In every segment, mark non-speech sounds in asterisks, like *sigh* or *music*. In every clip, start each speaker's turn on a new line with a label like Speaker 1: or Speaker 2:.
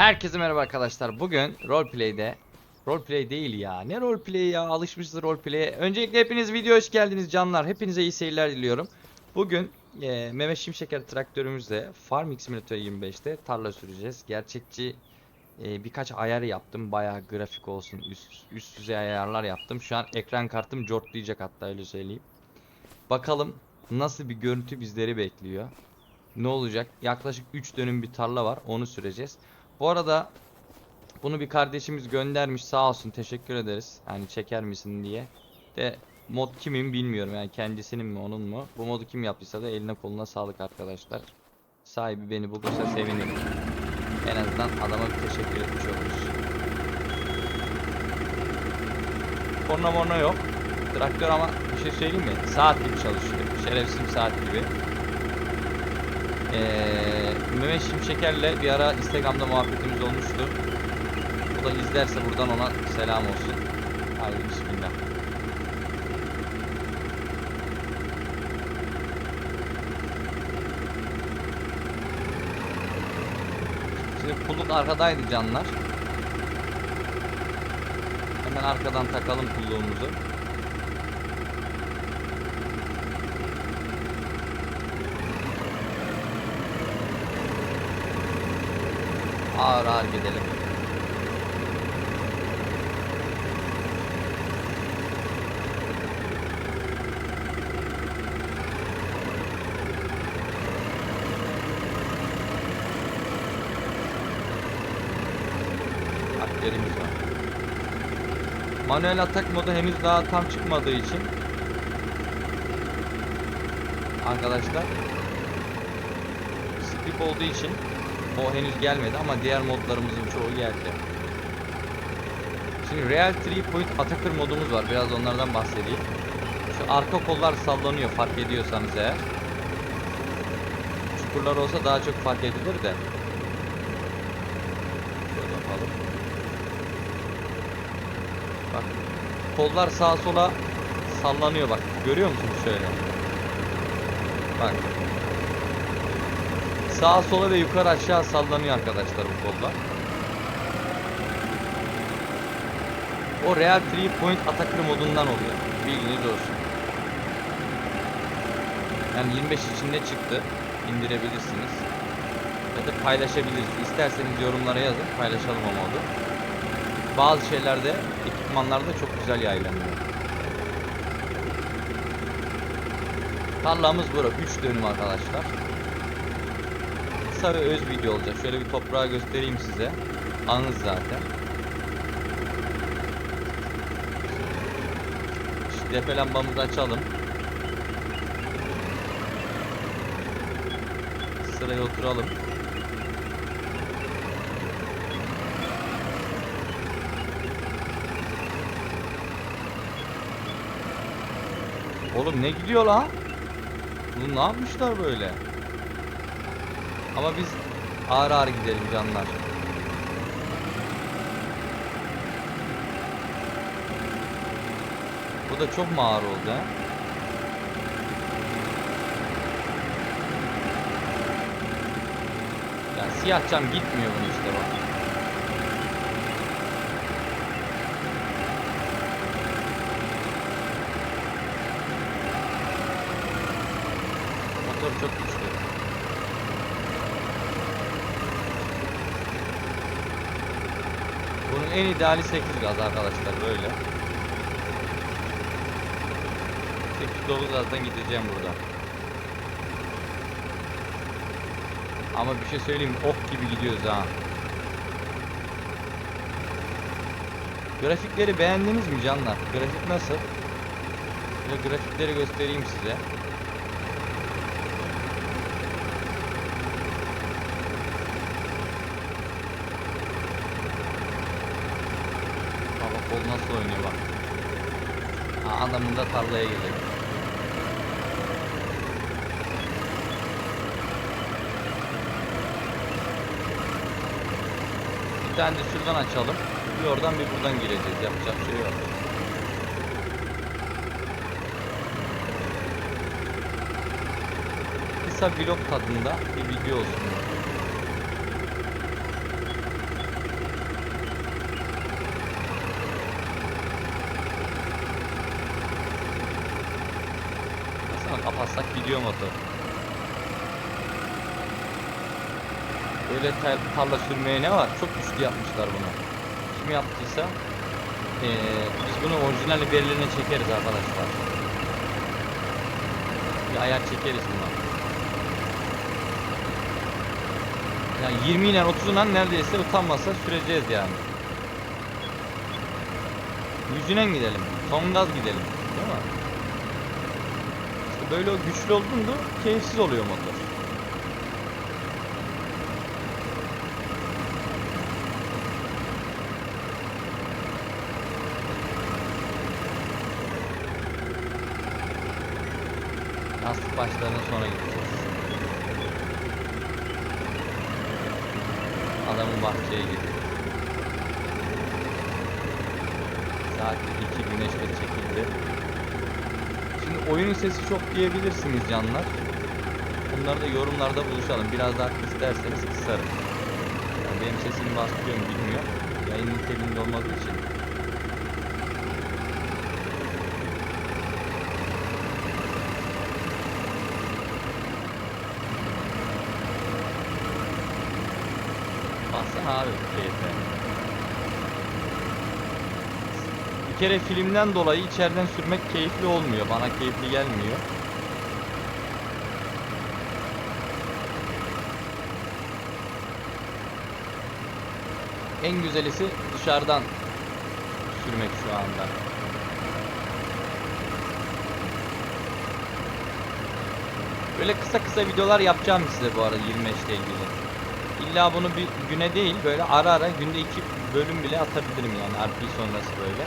Speaker 1: Herkese merhaba arkadaşlar. Bugün roleplay'de roleplay değil ya. Ne roleplay ya? Alışmışız roleplay'e. Öncelikle hepiniz video hoş geldiniz canlar. Hepinize iyi seyirler diliyorum. Bugün e, Mehmet Şimşeker traktörümüzle Farming Simulator 25'te tarla süreceğiz. Gerçekçi e, birkaç ayar yaptım. Bayağı grafik olsun. Üst, üst düzey ayarlar yaptım. Şu an ekran kartım cortlayacak hatta öyle söyleyeyim. Bakalım nasıl bir görüntü bizleri bekliyor. Ne olacak? Yaklaşık 3 dönüm bir tarla var. Onu süreceğiz. Bu arada bunu bir kardeşimiz göndermiş sağ olsun teşekkür ederiz. Hani çeker misin diye. De mod kimin bilmiyorum yani kendisinin mi onun mu. Bu modu kim yaptıysa da eline koluna sağlık arkadaşlar. Sahibi beni bulursa sevinirim. En azından adama bir teşekkür etmiş oluruz. Korna morna yok. Traktör ama bir şey söyleyeyim mi? Saat gibi çalışıyor. Şerefsiz saat gibi. Ee, Mehmet Şimşeker'le bir ara Instagram'da muhabbetimiz olmuştu. O da izlerse buradan ona selam olsun. Haydi bismillah. Şimdi pulluk arkadaydı canlar. Hemen arkadan takalım pulluğumuzu. Ağır ağır gidelim. Aklerimiz var. Manuel atak modu henüz daha tam çıkmadığı için arkadaşlar script olduğu için o henüz gelmedi ama diğer modlarımızın çoğu geldi. Şimdi Real 3 Point Attacker modumuz var. Biraz onlardan bahsedeyim. Şu arka kollar sallanıyor fark ediyorsanız eğer. Çukurlar olsa daha çok fark edilir de. Şöyle yapalım. Bak. Kollar sağa sola sallanıyor bak. Görüyor musunuz şöyle? Bak. Sağa sola ve yukarı aşağı sallanıyor arkadaşlar bu kollar. O Real 3 Point Attacker modundan oluyor. Bilginiz olsun. Yani 25 içinde çıktı. İndirebilirsiniz. Ya da paylaşabiliriz. İsterseniz yorumlara yazın. Paylaşalım o modu. Bazı şeylerde, ekipmanlarda çok güzel yaylanıyor. Tarlamız bura. 3 dönüm arkadaşlar kısa ve öz video olacak. Şöyle bir toprağı göstereyim size. Anız zaten. Depe lambamızı açalım. Sıraya oturalım. Oğlum ne gidiyor lan? Bunu ne yapmışlar böyle? Ama biz ağır ağır gidelim canlar. Bu da çok mu ağır oldu ha? Ya siyah cam gitmiyor bunu işte bak. Motor çok güçlü. Bunun en ideali 8 gaz arkadaşlar böyle. 8-9 gazdan gideceğim burada. Ama bir şey söyleyeyim ok gibi gidiyoruz ha. Grafikleri beğendiniz mi canlar? Grafik nasıl? Şöyle grafikleri göstereyim size. Nasıl oynuyor bak. Da tarlaya girdi. Bir tane de şuradan açalım. Bir oradan bir buradan gireceğiz. Yapacak şey yok. Kısa vlog tadında bir video olsun. bu. Paslak gidiyor motor. Böyle tar- tarla sürmeye ne var? Çok güçlü yapmışlar bunu. Kim yaptıysa eee, biz bunu orijinal verilerine çekeriz arkadaşlar. Bir ayar çekeriz buna. Yani 20 ile 30'una neredeyse utanmasa süreceğiz yani. Yüzüne gidelim. Son gaz gidelim. Böyle o güçlü olduğunda keyifsiz oluyor motor. Lastik başlarına sonra gideceğiz. Adamın bahçeye girdi. Saat 2 güneş de çekildi. Şimdi oyunun sesi çok diyebilirsiniz canlar. Bunları da yorumlarda buluşalım. Biraz daha isterseniz kısarım. Yani benim sesimi bastırıyor mu bilmiyorum. Yayın niteliğinde olmadığı için. Baksana abi keyfe. Bir kere filmden dolayı içeriden sürmek keyifli olmuyor. Bana keyifli gelmiyor. En güzelisi dışarıdan sürmek şu anda. Böyle kısa kısa videolar yapacağım size bu arada 25 ile ilgili. İlla bunu bir güne değil böyle ara ara günde iki bölüm bile atabilirim yani RP sonrası böyle.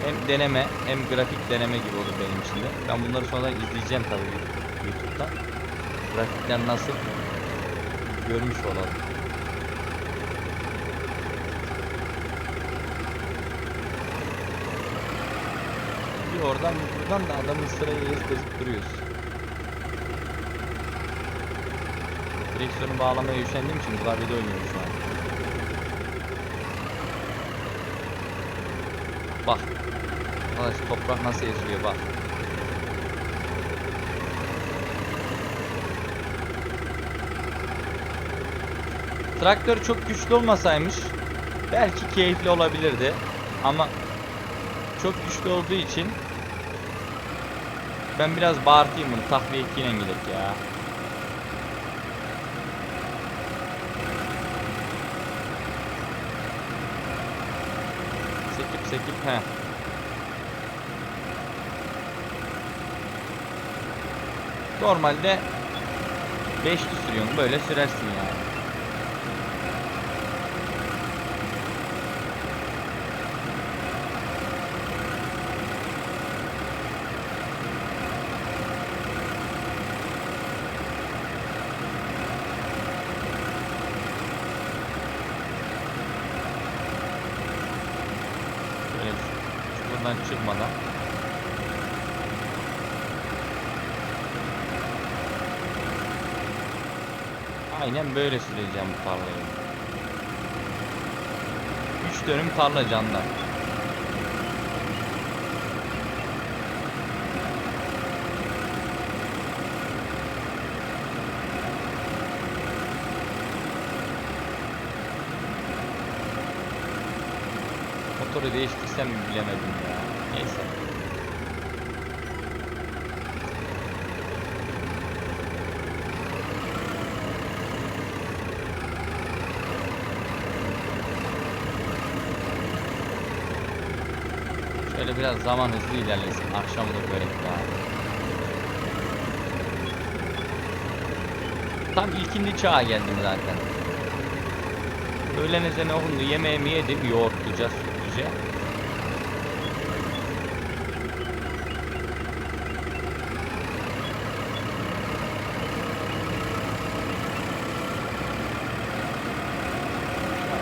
Speaker 1: Hem deneme hem grafik deneme gibi olur benim için de. Ben bunları sonra izleyeceğim tabii YouTube'da. Grafikler nasıl görmüş olalım. Bir oradan bir buradan da adamın sırayı ezip duruyoruz. Direksiyonu bağlamaya üşendiğim için klavyede oynuyorum şu an. Bak. Arkadaş toprak nasıl eziliyor bak. Traktör çok güçlü olmasaymış belki keyifli olabilirdi ama çok güçlü olduğu için ben biraz bağırtayım bunu takviye 2 ile gidelim ya. Sekip sekip he. Normalde 5'li sürüyorsun böyle sürersin yani. Böyle buradan çıkmadan. Aynen böyle süreceğim bu tarlayı. 3 dönüm tarla canlar. Motoru değiştirsem mi bilemedim ya. Neyse. Şöyle biraz zaman hızlı ilerlesin. Akşam olur böyle daha. Tam ilkindi çağa geldim zaten. Öğlen ezanı okundu. Yemeğimi yedim. Yoğurtluca, sütlüce.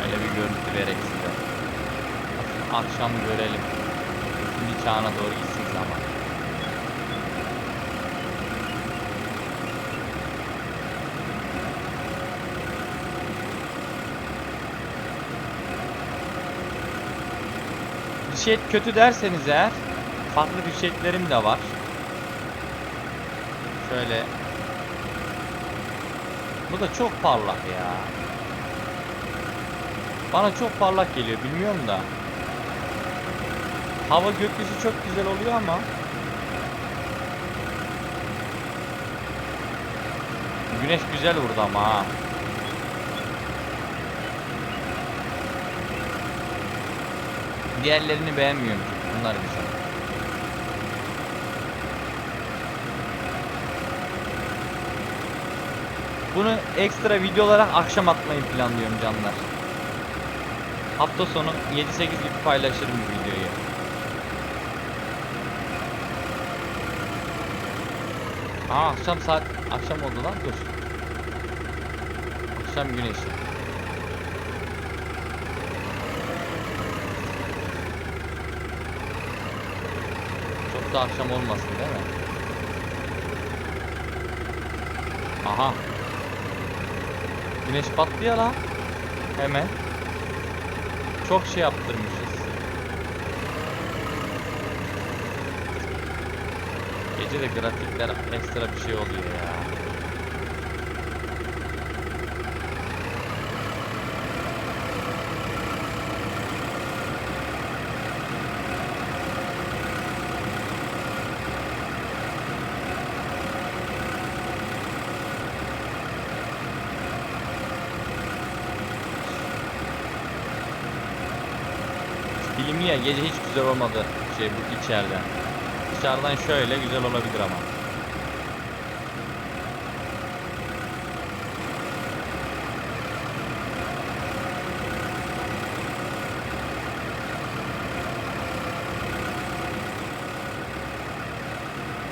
Speaker 1: Şöyle bir görüntü vererek size. Akşam görelim. İkinci çağına doğru gitsin zaman. Rişet kötü derseniz eğer farklı rişetlerim de var. Şöyle. Bu da çok parlak ya. Bana çok parlak geliyor bilmiyorum da. Hava gökyüzü çok güzel oluyor ama Güneş güzel vurdu ama ha. Diğerlerini beğenmiyorum. Bunlar güzel. Bunu ekstra video olarak akşam atmayı planlıyorum canlar. Hafta sonu 7-8 gibi paylaşırım bu videoyu. Aa akşam saat akşam oldu lan dur. Akşam güneşi. Çok da akşam olmasın değil mi? Aha. Güneş patlıyor lan. Hemen. Çok şey yaptırmışız. Gece de grafikler ekstra bir şey oluyor ya. Gece hiç güzel olmadı şey bu içeriden. Dışarıdan şöyle güzel olabilir ama.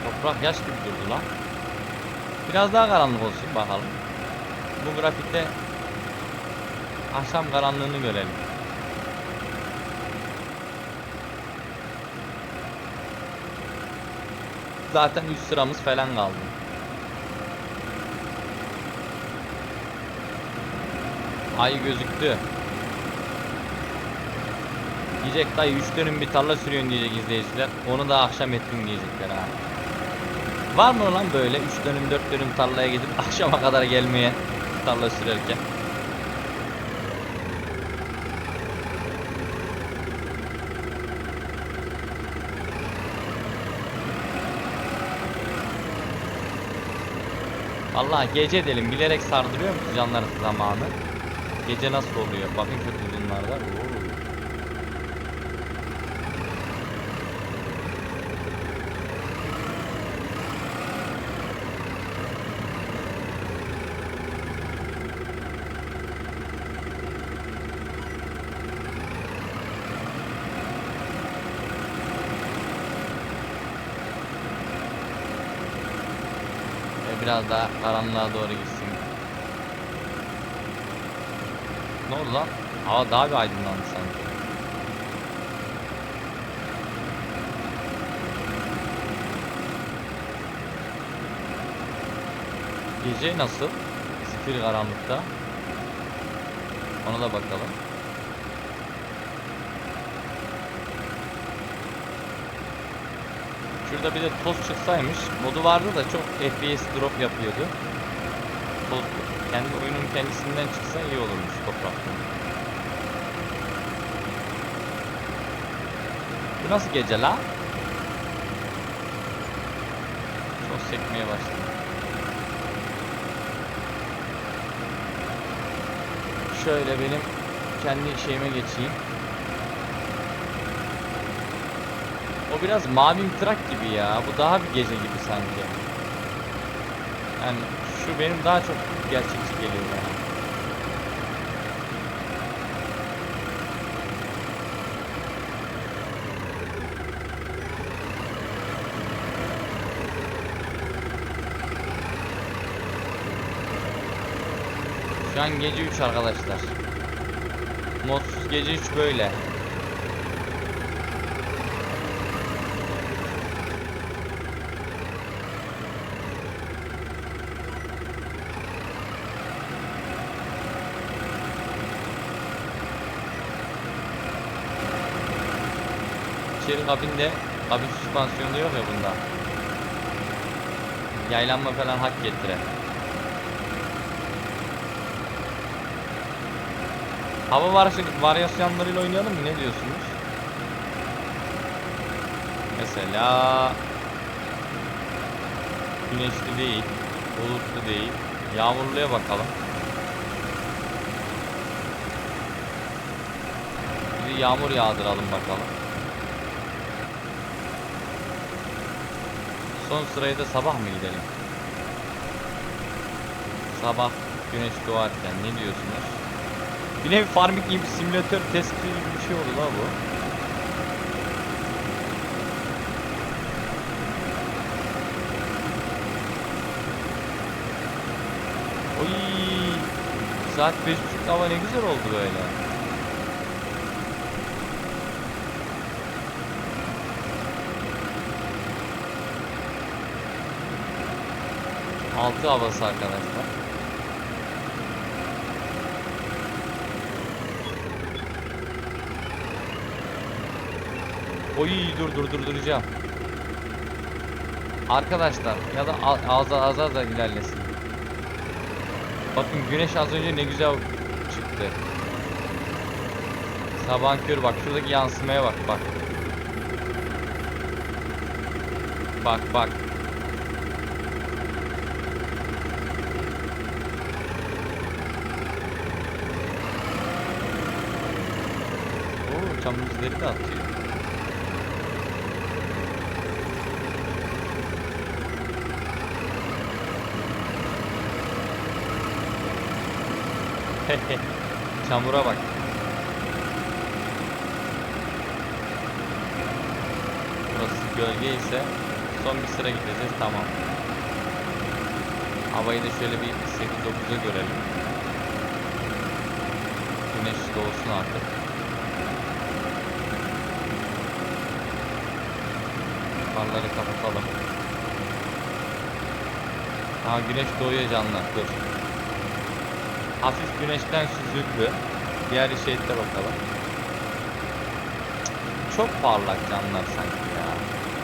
Speaker 1: Toprak yaş gibi durdu lan. Biraz daha karanlık olsun bakalım. Bu grafikte akşam karanlığını görelim. Zaten üst sıramız falan kaldı. Ay gözüktü. Diyecek dayı 3 dönüm bir tarla sürüyorsun diyecek izleyiciler. Onu da akşam ettin diyecekler ha. Var mı lan böyle 3 dönüm 4 dönüm tarlaya gidip *laughs* akşama kadar gelmeye tarla sürerken? Vallahi gece edelim bilerek sardırıyor mu canların zamanı? Gece nasıl oluyor? Bakın kötü uzunlarda. Oo. Ve biraz daha karanlığa doğru gitsin. Ne oldu Hava daha bir aydınlandı sanki. Gece nasıl? Zifiri karanlıkta. Ona da bakalım. Şurada bir de toz çıksaymış. Modu vardı da çok FPS drop yapıyordu. Toz kendi oyunun kendisinden çıksa iyi olurmuş topraktan. Bu nasıl gece la? Çok sekmeye başladı. Şöyle benim kendi şeyime geçeyim. O biraz mavi trak gibi ya. Bu daha bir gece gibi sanki. Yani şu benim daha çok gerçekçi geliyor. Şu an gece 3 arkadaşlar. Modsuz gece 3 böyle. İçeri kabinde kabin süspansiyonu yok ya bunda. Yaylanma falan hak getire. Hava var varyasyonlarıyla oynayalım mı? Ne diyorsunuz? Mesela güneşli değil, bulutlu değil. Yağmurluya bakalım. Bir yağmur yağdıralım bakalım. Son sıraya da sabah mı gidelim? Sabah güneş doğarken ne diyorsunuz? Bir nevi farming gibi simülatör testi gibi bir şey oldu la bu. Oy! Saat 5.30 hava ne güzel oldu böyle. Altı havası arkadaşlar. Oy dur dur dur duracağım. Arkadaşlar ya da az az az ilerlesin. Bakın güneş az önce ne güzel çıktı. Sabahın körü bak şuradaki yansımaya bak bak. Bak bak. Oo çam izleri de atıyor. Çamura bak. Burası gölge ise son bir sıra gideceğiz tamam. Havayı da şöyle bir 8-9'a görelim. Güneş doğsun artık. Farları kapatalım. Aha güneş doğuyor canlar dur. Hafif güneşten süzüldü. Diğer işaretle bakalım. Çok parlak canlar sanki ya.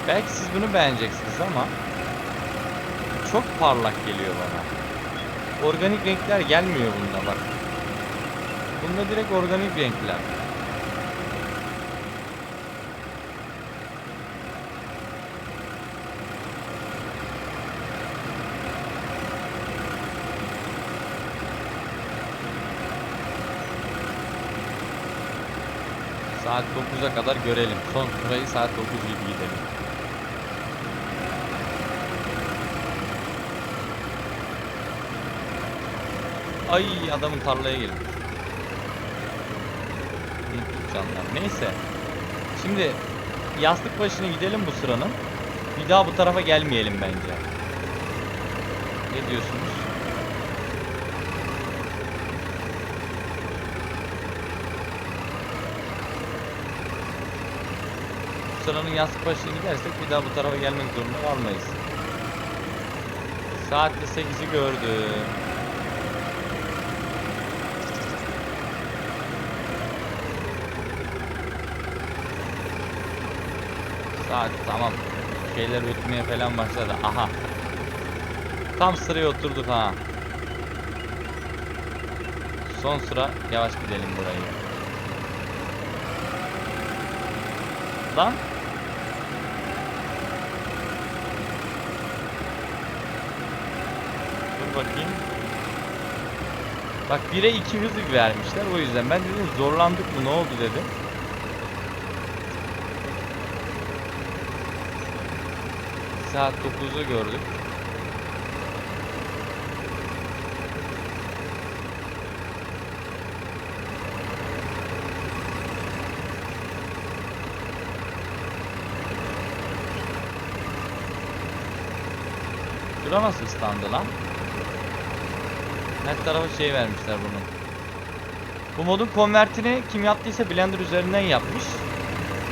Speaker 1: Belki siz bunu beğeneceksiniz ama çok parlak geliyor bana. Organik renkler gelmiyor bunda bak. Bunda direkt organik renkler. Saat 9'a kadar görelim. Son sırayı saat 9 gibi gidelim. Ay adamın tarlaya. Unuttuk canlar. Neyse. Şimdi yastık başına gidelim bu sıranın. Bir daha bu tarafa gelmeyelim bence. Ne diyorsunuz? Bu sıranın yastık başına gidersek bir daha bu tarafa gelmek zorunda kalmayız. Saatte 8'i gördü. Saat tamam. Şeyler ötmeye falan başladı. Aha. Tam sıraya oturduk ha. Son sıra yavaş gidelim burayı. Lan. Bakayım. Bak 1'e 2 hız vermişler o yüzden ben dedim zorlandık mı ne oldu dedim. Saat 9'u gördük. Şura nasıl ıslandı lan? Her tarafa şey vermişler bunun. Bu modun konvertini kim yaptıysa Blender üzerinden yapmış.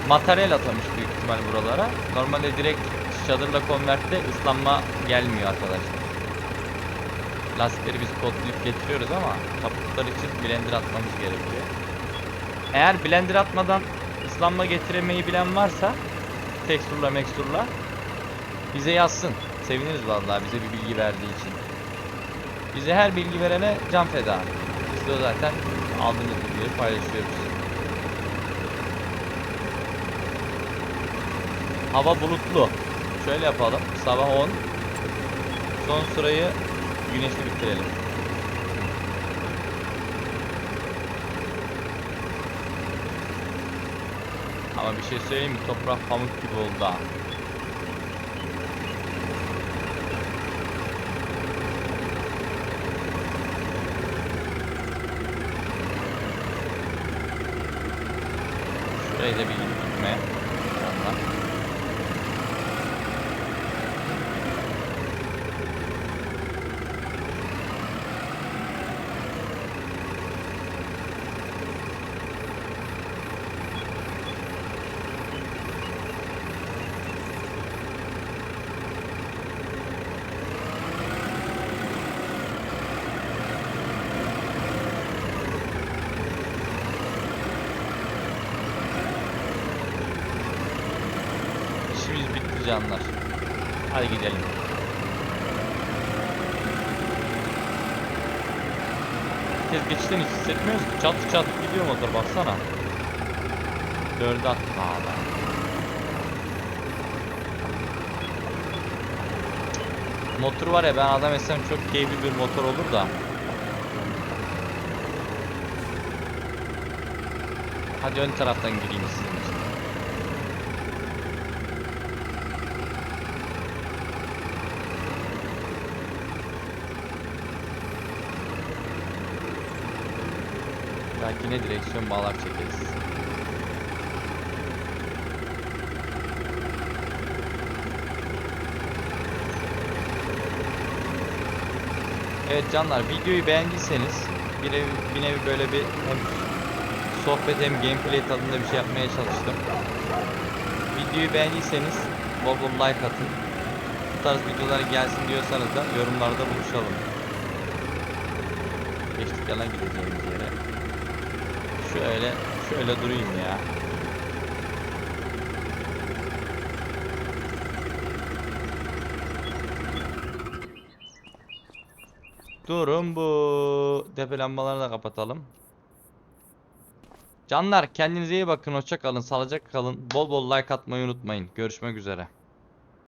Speaker 1: Materyal atamış büyük ihtimal buralara. Normalde direkt Shadder'la konvertte ıslanma gelmiyor arkadaşlar. Lastikleri biz kodlayıp getiriyoruz ama kaputlar için Blender atmamız gerekiyor. Eğer Blender atmadan ıslanma getiremeyi bilen varsa teksturla meksturla bize yazsın. Seviniriz vallahi bize bir bilgi verdiği için. Bize her bilgi verene can feda. O zaten aldığımız bilgileri paylaşıyoruz. Hava bulutlu. Şöyle yapalım. Sabah 10. Son sırayı güneşli bitirelim. Ama bir şey söyleyeyim mi? Toprak pamuk gibi oldu ha. Şurayı da bir gitme. Yandan. İşimiz bitti canlar. Hadi gidelim. Geçişten hiç hissetmiyoruz ki. Çat çat gidiyor motor baksana. Dörde attı hala. Motor var ya ben adam etsem çok keyifli bir motor olur da. Hadi ön taraftan gireyim sizin için. Yine direksiyon bağlar çekeriz. Evet canlar videoyu beğendiyseniz bir nevi, bir nevi böyle bir hem sohbet hem gameplay tadında bir şey yapmaya çalıştım. Videoyu beğendiyseniz bol bol like atın. Bu tarz videolar gelsin diyorsanız da yorumlarda buluşalım. Geçtik yalan gideceğimiz yere. Şöyle şöyle durayım ya. Durum bu. Tepe lambalarını da kapatalım. Canlar kendinize iyi bakın. Hoşça kalın. Sağlıcakla kalın. Bol bol like atmayı unutmayın. Görüşmek üzere.